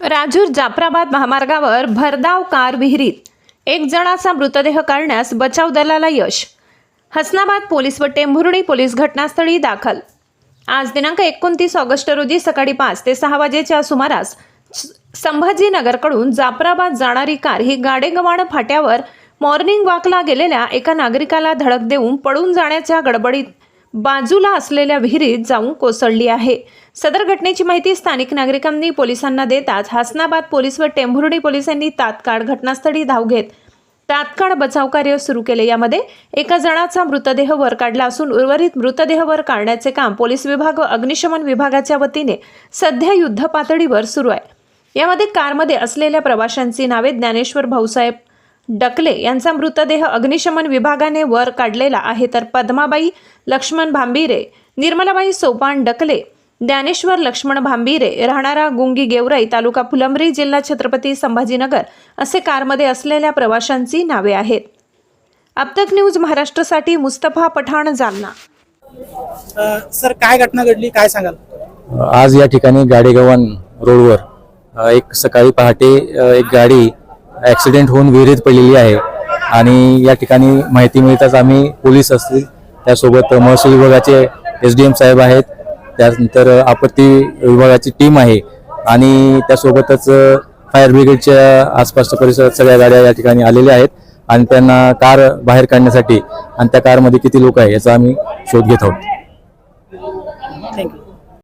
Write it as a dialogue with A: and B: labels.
A: राजूर जाफराबाद महामार्गावर भरधाव कार विहिरीत. एक जणाचा मृतदेह काढण्यास बचाव दलाला यश. हसनाबाद पोलीस व टेंभुर्णी पोलीस घटनास्थळी दाखल. आज दिनांक एकोणतीस ऑगस्ट रोजी सकाळी पाच ते सहा वाजेच्या सुमारास संभाजीनगरकडून जाफराबाद जाणारी कार ही गाडेगव्हाण फाट्यावर मॉर्निंग वॉकला गेलेल्या एका नागरिकाला धडक देऊन पळून जाण्याच्या गडबडीत बाजूला असलेल्या विहिरीत जाऊन कोसळली आहे. सदर घटनेची माहिती स्थानिक नागरिकांनी पोलिसांना देताच हसनाबाद पोलीस व टेंभुर्णी पोलिसांनी तात्काळ घटनास्थळी धाव घेत तात्काळ बचाव कार्य सुरू केले. यामध्ये एका जणाचा मृतदेह वर काढला असून उर्वरित मृतदेह वर काढण्याचे काम पोलीस विभाग व अग्निशमन विभागाच्या वतीने सध्या युद्ध पातळीवर सुरू आहे. यामध्ये कारमध्ये असलेल्या प्रवाशांची नावे ज्ञानेश्वर भाऊसाहेब डकले यांचा मृतदेह अग्निशमन विभागाने वर काढलेला आहे तर पद्माबाई लक्ष्मण भांबिरे निर्मलाबाई सोपान डकले ज्ञानेश्वर लक्ष्मण भांबिरे राहणारा गुंगी गेवराई तालुका फुलंब्री जिल्हा छत्रपती संभाजीनगर असे कारमध्ये असलेल्या प्रवाशांची नावे आहेत. अपतक न्यूज महाराष्ट्रासाठी मुस्तफा पठाण जालना.
B: सर काय घटना घडली? काय सांगाल?
C: आज या ठिकाणी गाडेगव्हाण रोडवर एक सकाळी पहाटे एक गाडी ॲक्सिडेंट होऊन विहिरीत पडलेली आहे. आणि या ठिकाणी माहिती मिळताच आम्ही पोलीस असतील त्यासोबत महसूल विभागाचे एस डी एम साहेब आहेत त्यानंतर आपत्ती विभागाची टीम आहे आणि त्यासोबतच फायर ब्रिगेडच्या आसपासच्या परिसरात सगळ्या गाड्या या ठिकाणी आलेल्या आहेत आणि त्यांना कार बाहेर काढण्यासाठी आणि त्या कारमध्ये किती लोक आहे याचा आम्ही शोध घेत आहोत.